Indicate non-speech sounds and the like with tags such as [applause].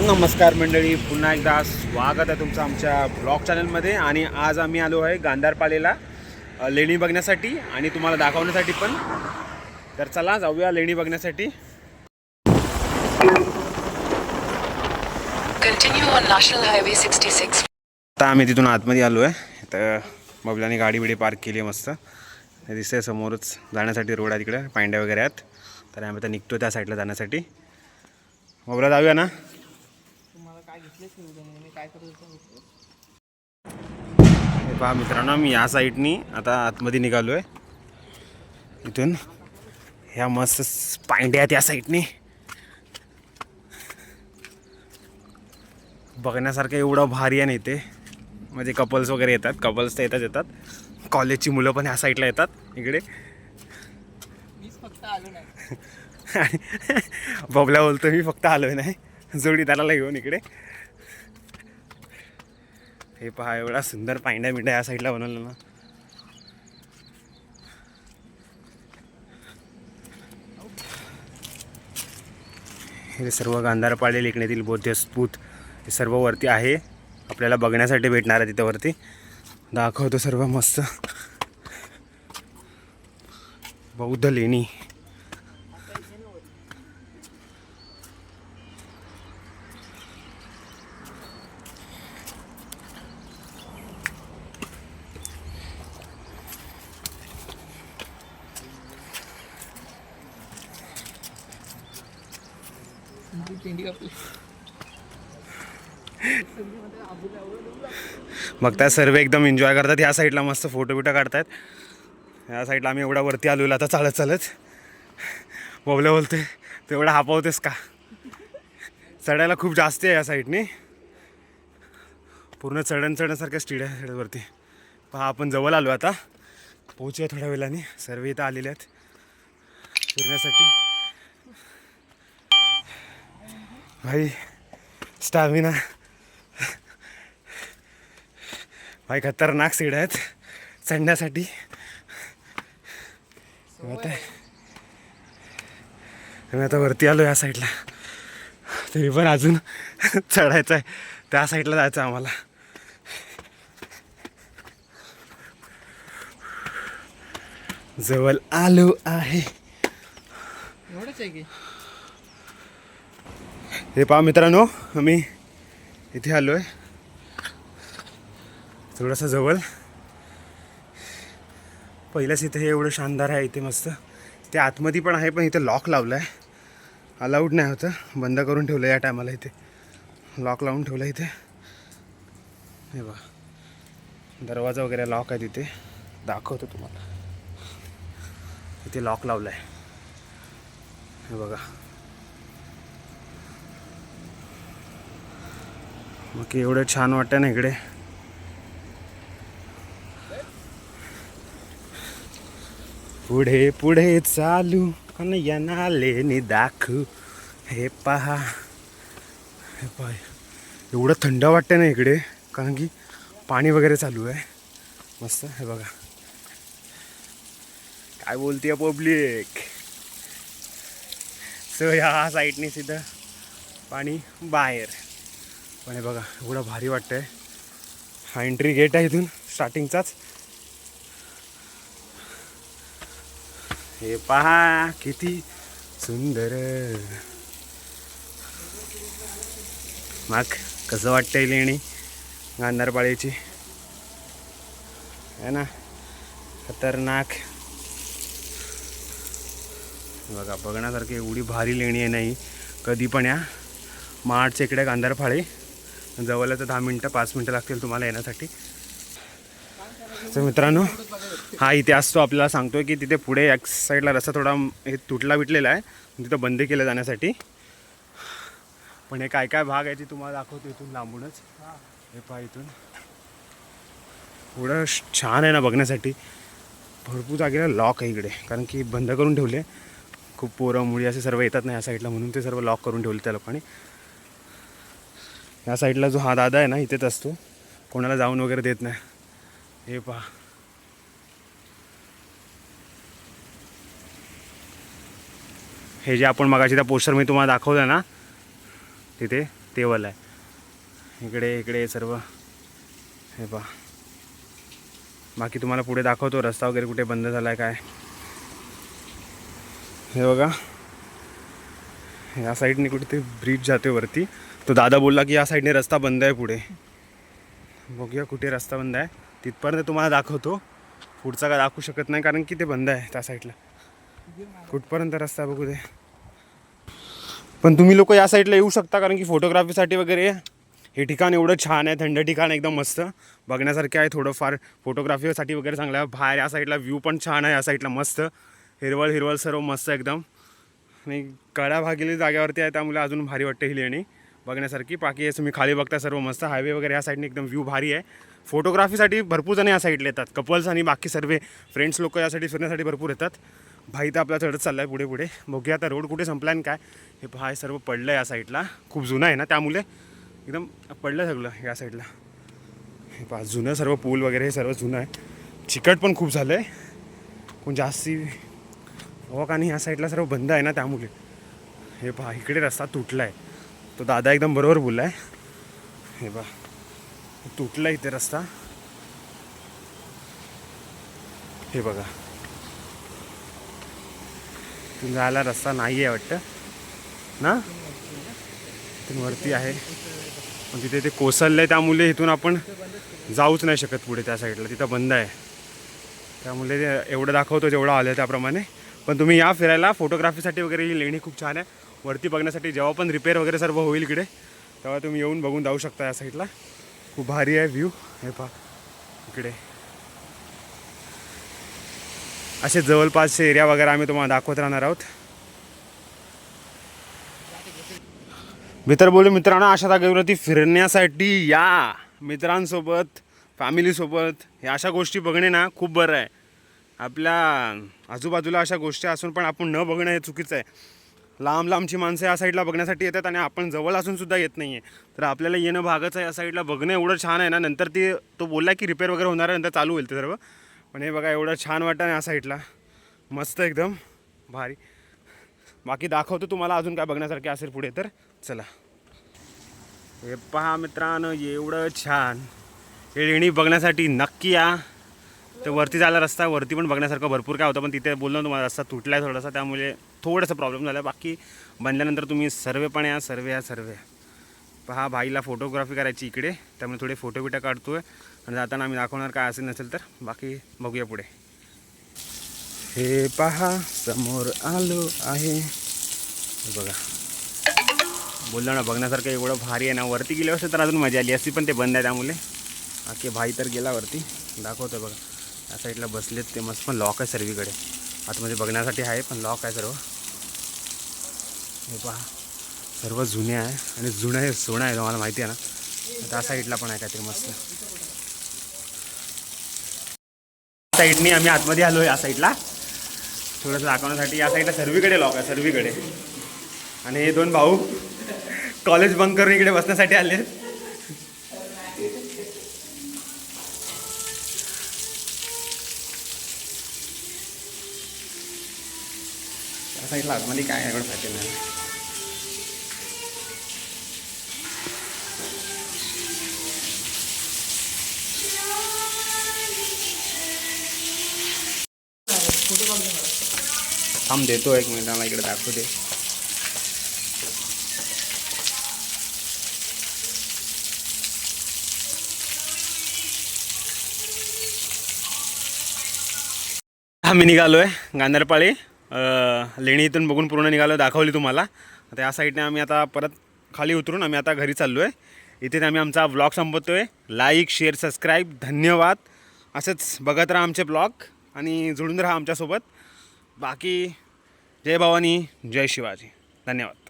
नमस्कार मंडळी पुन्हा एकदा स्वागत आहे तुमचं आमच्या ब्लॉग चॅनलमध्ये. आणि आज आम्ही आलो आहे गांधारपालेला लेणी बघण्यासाठी आणि तुम्हाला दाखवण्यासाठी पण. तर चला जाऊया लेणी बघण्यासाठी. Continue on National Highway 66. आता आम्ही तिथून आतमध्ये आलो आहे. तर बबल्याने गाडी बिडी पार्क केली आहे मस्त. दिसतंय समोरच जाण्यासाठी रोड आहे तिकडे पांड्या वगैरे आहेत. तर आम्ही आता निघतो त्या साईडला जाण्यासाठी. बबला जाऊया ना? पहा मित्रांनो मी या साईडनी आता आतमध्ये निघालो आहे इथून ह्या मस्त पांड्या आहेत या साईडनी. बघण्यासारखं एवढं भारी आहे इथे. म्हणजे कपल्स वगैरे येतात कपल्स तर येतात. येतात कॉलेजची मुलं पण ह्या साईडला येतात इकडे. [laughs] आणि बबल्या बोलतो मी फक्त आलोय नाही. जोडीदाराला घेऊन इकडे. हे पहा एवढा सुंदर पांढ्या मिंड्या या साईडला बनवलं ना. हे सर्व गांधारपाडे लेखण्यातील बौद्ध स्फूत हे सर्व वरती आहे. आपल्याला बघण्यासाठी भेटणार आहे तिथंवरती. दाखवतो सर्व मस्त. बौद्ध लेणी. मग त्या सर्व एकदम एन्जॉय करतात. ह्या साईडला मस्त फोटो बिटो काढतात ह्या साईडला आम्ही एवढा वरती आलो आता चालत चालत. बोबले बोलते तू एवढा हापावतेस का? चढायला खूप जास्त आहे या साईडने पूर्ण चढण चढण्यासारख्या स्टीड आहे साईडवरती पहा आपण जवळ आलो आता. पोहोचूया थोड्या वेळाने. सर्व इथं आलेले आहेत. फिरण्यासाठी. भाई स्टॅमिना भाई खतरनाक सीड आहेत. चढण्यासाठी. आता आम्ही आता वरती आलो या साईडला तरी पण अजून [laughs] चढायचं आहे. त्या साईडला जायचं आम्हाला. जवळ आलो आहे. एवढंच आहे की? हे पहा मित्रांनो आम्ही इथे आलो आहे थोडंसं जवळ. पहिल्याच इथे हे एवढं शानदार आहे इथे मस्त. ते आतमध्ये पण आहे पण इथे लॉक लावलं आहे अलाउड नाही होतं. बंद करून ठेवलं या टायमाला इथे. लॉक लावून ठेवलं इथे. हे बघा. दरवाजा वगैरे लॉक आहे तिथे दाखवतो तुम्हाला. इथे लॉक लावलं आहे हे बघा. मग एवढं छान वाटतं ना इकडे. पुढे पुढे चालू. कन्हैया नालेनी दाखू हे पहा. हे पाय एवढं थंड वाटतं ना इकडे. कारण की पाणी वगैरे चालू आहे. मस्त हे बघा. काय बोलते पब्लिक सो ह्या साईडने सिधं पाणी बाहेर. पण हे बघा एवढं भारी वाटतंय. हा एंट्री गेट आहे इथून स्टार्टिंगचाच हे पहा किती सुंदर. मग कसं वाटतंय लेणी गांधारपाळीची. आहे ना? खतरनाक. बघा बघण्यासारखी एवढी भारी लेणी आहे नाही कधी पण या. मार्च इकडे गांधारफाळी जवळ तर दहा मिनटं पाच मिनटं लागतील तुम्हाला येण्यासाठी. तर मित्रांनो हा इथे असतो आपल्याला सांगतोय की तिथे पुढे एक साईडला रस्ता थोडा हे तुटला बिटलेला आहे. तिथं बंद केलं जाण्यासाठी. पण हे काय काय भाग आहे ते तुम्हाला दाखवतो इथून लांबूनच. हे पहा इथून. एवढं छान आहे ना बघण्यासाठी. भरपूर जागेला लॉक आहे इकडे. कारण की बंद करून ठेवले. खूप पोरं मुळी असे सर्व येतात ना या साईडला म्हणून ते सर्व लॉक करून ठेवले त्या लोकांनी. या साईडला जो हा दादा आहे ना इथेच असतो. कोणाला जाऊन वगैरे देत नाही. हे पहा. हे जे आपण मगाशी त्या पोस्टर मी तुम्हाला दाखवलं ना तिथे तेवल आहे. इकडे इकडे सर्व. हे पहा. बाकी तुम्हाला पुढे दाखवतो रस्ता वगैरे कुठे बंद झाला आहे काय? हे बघा. या साईडने कुठे ते ब्रिज जाते वरती. तो दादा बोलला की या साईडने रस्ता बंद आहे पुढे. बघूया कुठे रस्ता बंद आहे. तिथपर्यंत तुम्हाला दाखवतो. पुढचा काय दाखवू शकत नाही कारण की ते बंद आहे त्या साईडला कुठपर्यंत रस्ता बघू दे. पण तुम्ही लोक या साईडला येऊ शकता कारण की फोटोग्राफीसाठी वगैरे हे ठिकाण एवढं छान आहे थंड ठिकाण एकदम मस्त. बघण्यासारखे आहे थोडंफार. फोटोग्राफीसाठी वगैरे चांगलं आहे बाहेर या साईडला व्ह्यू पण छान आहे या साईडला मस्त. हिरवळ हिरवळ सर्व मस्त एकदम. आणि कडा भागीली जाग्यावरती आहे त्यामुळे अजून भारी वाटते ही लेणी बघण्यासारखी. बाकी हे तुम्ही खाली बघता सर्व मस्त. हायवे वगैरे या साईडने एकदम व्ह्यू भारी आहे. फोटोग्राफीसाठी भरपूर जण या साईडला येतात. कपल्स आणि बाकी सर्व फ्रेंड्स लोक यासाठी फिरण्यासाठी भरपूर येतात. भाई तर आपला चढत चालला आहे पुढे पुढे. बघूया आता रोड कुठे संपला आणि काय. हे पहा सर्व पडलं आहे या साईडला खूप जुनं आहे ना त्यामुळे एकदम पडलं सगळं या साईडला हे पहा जुनं सर्व पूल वगैरे हे सर्व जुनं आहे. चिकट पण खूप झालं आहे कोण जास्ती वॉक आणि ह्या साईडला सर्व बंद आहे ना त्यामुळे. हे पहा इकडे रस्ता तुटला आहे तो दादा एकदम बरोबर बोलला आहे हे पहा तुटला इथे रस्ता. हे बघा. तिथून जायला रस्ता नाही आहे वाटतं. ना? तिथून वरती आहे. पण तिथे ते कोसळलं आहे त्यामुळे इथून आपण जाऊच नाही शकत पुढे त्या साईडला. तिथं बंद आहे. त्यामुळे ते एवढं दाखवतो जेवढं आलं त्याप्रमाणे. पण तुम्ही या फिरायला. फोटोग्राफीसाठी वगैरे ही लेणी खूप छान आहे. वरती बघण्यासाठी जेव्हा पण रिपेअर वगैरे सर्व होईल इकडे तेव्हा तुम्ही येऊन बघून जाऊ शकता या साईडला खूप भारी आहे व्ह्यू हे पहा. इकडे. असे जवळपासचे एरिया वगैरे आम्ही तुम्हाला दाखवत राहणार आहोत. मित्र बोलू मित्रांनो अशा जागेवरती फिरण्यासाठी या. मित्रांसोबत फॅमिलीसोबत ह्या अशा गोष्टी बघणे ना खूप बरं आहे. आपल्या आजूबाजूला अशा गोष्टी असून पण आपण न बघणं हे चुकीचं आहे. लांब लांबची माणसं या साईडला बघण्यासाठी येतात आणि आपण जवळ असून सुद्धा येत नाही आहे तर आपल्याला येणं भागच आहे या साईडला बघणं एवढं छान आहे ना नंतर ते तो बोलला की रिपेअर वगैरे होणार आहे नंतर चालू होईल ते सर्व. पण हे बघा एवढं छान वाटतं ना या साईडला. मस्त एकदम भारी. बाकी दाखवतो तुम्हाला अजून काय बघण्यासारखे असेल पुढे तर. चला. हे पहा मित्रांनो एवढं छान. हे लेणी बघण्यासाठी नक्की या. तर वरती जायला रस्ता वरती पण बघण्यासारखं भरपूर काय होतं पण तिथे बोललो तुम्हाला रस्ता तुटला आहे थोडासा त्यामुळे थोडंसं प्रॉब्लेम झाला बाकी बनल्यानंतर तुम्ही सर्वे पण या सर्वे या सर्वे पहा भाईला फोटोग्राफी करायची इकडे त्यामुळे थोडे फोटो बिटा काढतो आहे आणि जाताना आम्ही दाखवणार काय असेल नसेल तर बाकी बघूया पुढे. हे पहा समोर आलो आहे. बघा. बोललो ना बघण्यासारखं एवढं भारी आहे ना वरती गेले असते तर अजून मजा आली असती पण ते बंद आहे त्यामुळे. बाकी भाई तर गेला वरती. दाखवतो बघा. या साईडला बसलेत ते मस्त पण लॉक आहे सर्वीकडे. आतमध्ये म्हणजे बघण्यासाठी आहे पण लॉक आहे सर्व. हे पहा. सर्व जुने आहे आणि जुनं हे सोनं आहे तुम्हाला माहिती आहे ना. त्या साईडला पण आहे काहीतरी मस्त. साईडनी आम्ही आतमध्ये आलो या साईडला. थोडंसं दाखवण्यासाठी या साईडला सर्वीकडे लॉक आहे सर्वीकडे. आणि हे दोन भाऊ कॉलेज बंक करून इकडे बसण्यासाठी आले साईडला आतमध्ये काय एवढं माहिती नाही थांब देतो एक मिनिटाला इकडे दाखवू दे. आम्ही निघालो आहे गांधारपाळी. लेणी इथून बघून पूर्ण निघालो दाखवली तुम्हाला. आता या साईडने आम्ही आता परत खाली उतरून आम्ही आता घरी चाललो आहे इथेच आम्ही आमचा ब्लॉग संपवतो आहे लाईक शेअर सबस्क्राईब धन्यवाद. असंच बघत राहा आमचे ब्लॉग आणि जुळून राहा आमच्यासोबत. बाकी जय भवानी जय शिवाजी. धन्यवाद.